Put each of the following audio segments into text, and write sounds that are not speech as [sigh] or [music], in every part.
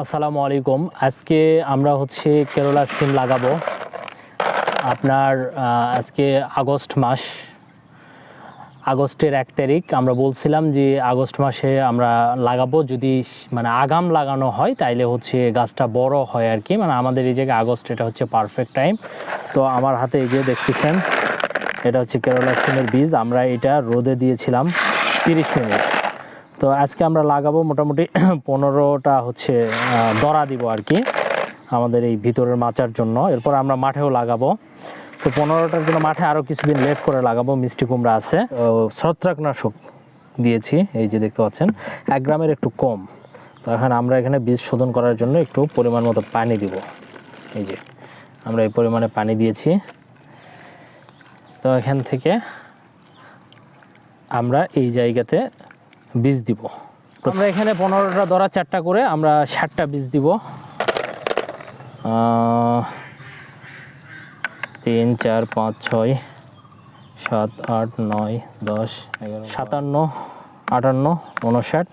আসসালামু আলাইকুম। আজকে আমরা হচ্ছে কেরলা সিম লাগাবো। আপনার আজকে আগস্ট মাস। আগস্টের এক তারিখ আমরা বলছিলাম যে আগস্ট মাসে আমরা লাগাবো। যদি মানে আগাম লাগানো হয়, তাইলে হচ্ছে গাছটা বড় হয় আর কি। মানে আমাদের এই জায়গায় আগস্ট, এটা হচ্ছে পারফেক্ট টাইম তো আমার হাতে এই যে দেখতেছেন, এটা হচ্ছে কেরলা সিমের বীজ। আমরা এটা রোদে দিয়েছিলাম তিরিশ মিনিট। তো আজকে আমরা লাগাবো মোটামুটি [clears throat] পনেরোটা হচ্ছে দরা দিব আর কি আমাদের এই ভিতরের মাচার জন্য। এরপর আমরা মাঠেও লাগাবো। তো পনেরোটার জন্য মাঠে আরও কিছুদিন লেট করে লাগাবো, মিষ্টি কুমড়া আছে। ছত্রাকনাশক দিয়েছি, এই যে দেখতে পাচ্ছেন। এক গ্রামের একটু কম। তো এখন আমরা এখানে বীজ শোধন করার জন্য একটু পরিমাণ মতো পানি দিব। এই যে, আমরা এই পরিমাণে পানি দিয়েছি। তো এখান থেকে আমরা এই জায়গাতে বীজ দিব। আমরা এখানে পনেরোটা ধরা চারটা করে আমরা ষাটটা বীজ দিব। তিন, চার, পাঁচ, ছয়, সাত, আট, নয়, দশ, এগারো সাতান্ন, আটান্ন, উনষাট,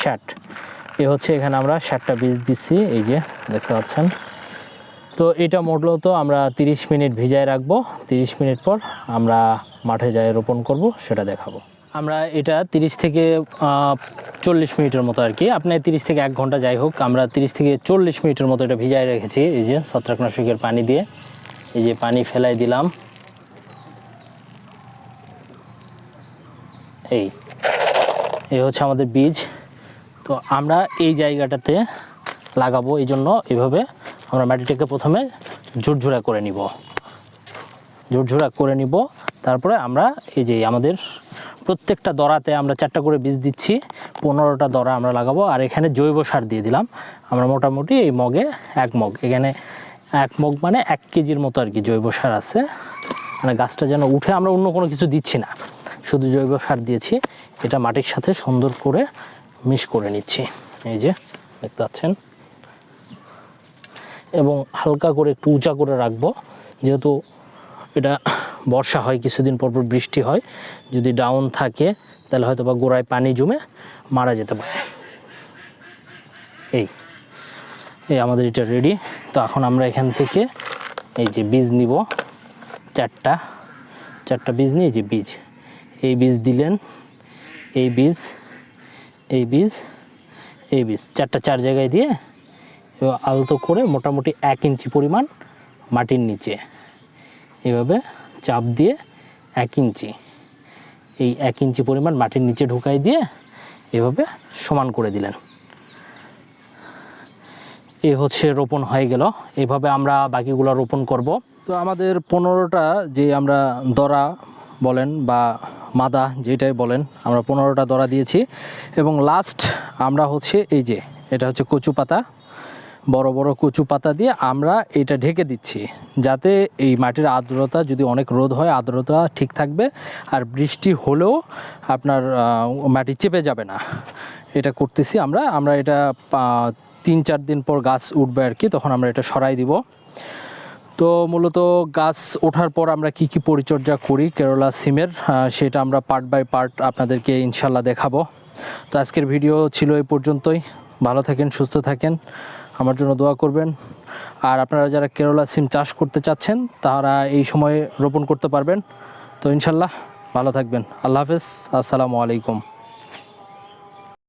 ষাট। এ হচ্ছে এখানে আমরা ষাটটা বীজ দিচ্ছি এই যে দেখতে পাচ্ছেন। তো এটা মূলত আমরা 30 মিনিট ভিজায় রাখব। 30 মিনিট পর আমরা মাঠে যাই রোপণ করব, সেটা দেখাবো। আমরা এটা 30 থেকে চল্লিশ মিনিটের মতো আর কি। আপনি 30 থেকে এক ঘণ্টা যাই হোক, আমরা 30 থেকে চল্লিশ মিনিটের মতো এটা ভিজায় রেখেছি, এই যে ছত্রাকনাশকের পানি দিয়ে। এই যে পানি ফেলাই দিলাম। এই এই হচ্ছে আমাদের বীজ। তো আমরা এই জায়গাটাতে লাগাবো, এই জন্য এভাবে আমরা মাটিটাকে প্রথমে ঝুরঝুরা করে নিব। ঝুরঝুরা করে নিব, তারপরে আমরা এই যে আমাদের প্রত্যেকটা দরাতে আমরা চারটা করে বীজ দিচ্ছি, পনেরোটা দরা আমরা লাগাবো, আর এখানে জৈব সার দিয়ে দিলাম। আমরা মোটামুটি এই মগে এক মগ। এখানে এক মগ মানে এক কেজির মতো আর কি জৈব সার আছে। মানে গাছটা যেন উঠে আমরা অন্য কোনো কিছু দিচ্ছি না। শুধু জৈব সার দিয়েছি। এটা মাটির সাথে সুন্দর করে মিশ করে নিচ্ছি। এই যে, দেখতে পাচ্ছেন? এবং হালকা করে একটু উঁচা করে রাখব। যেহেতু এটা বর্ষা হয়, কিছুদিন পর পর বৃষ্টি হয়। যদি ডাউন থাকে, তাহলে হয়তো বা গোড়ায় পানি জমে মারা যেতে পারে। এই এই আমাদের এটা রেডি তো এখন আমরা এখান থেকে এই যে বীজ নিব, চারটা চারটা বীজ নিয়ে যে বীজ। এই বীজ দিলেন, এই বীজ এই বীজ এই বীজ। চারটা চার জায়গায় দিয়ে এবার আলতো করে মোটামুটি এক ইঞ্চি পরিমাণ মাটির নিচে। এভাবে চাপ দিয়ে এক ইঞ্চি। এই এক ইঞ্চি পরিমাণ মাটির নিচে ঢুকাই দিয়ে এভাবে সমান করে দিলেন। এ হচ্ছে রোপণ হয়ে গেল। এভাবে আমরা বাকিগুলো রোপণ করব। তো আমাদের পনেরোটা যে আমরা দরা বলেন বা মাদা যেটাই বলেন, আমরা পনেরোটা দরা দিয়েছি। এবং লাস্ট আমরা হচ্ছে এই যে, এটা হচ্ছে কচু পাতা বড় বড় কচু পাতা দিয়ে আমরা এটা ঢেকে দিচ্ছি। যাতে এই মাটির আর্দ্রতা যদি অনেক রোদ হয়, আর্দ্রতা ঠিক থাকবে আর বৃষ্টি হলেও আপনার মাটি চেপে যাবে না। এটা করতেছি আমরা আমরা এটা তিন চার দিন পর গাছ উঠবে আর কি, তখন আমরা এটা সরাই দিব। তো মূলত গাছ ওঠার পর আমরা কি কি পরিচর্যা করি, কেরলা সিমের সেটা আমরা পার্ট বাই পার্ট আপনাদেরকে ইনশাল্লাহ দেখাবো। তো আজকের ভিডিও ছিল এই পর্যন্তই। ভালো থাকেন, সুস্থ থাকেন। আমার জন্য দোয়া করবেন। আর আপনারা যারা কেরলা সিম চাষ করতে চাচ্ছেন, তারা এই সময়ে রোপণ করতে পারবেন। তো ইনশাল্লাহ ভালো থাকবেন। আল্লাহ হাফেজ। আসসালামু আলাইকুম।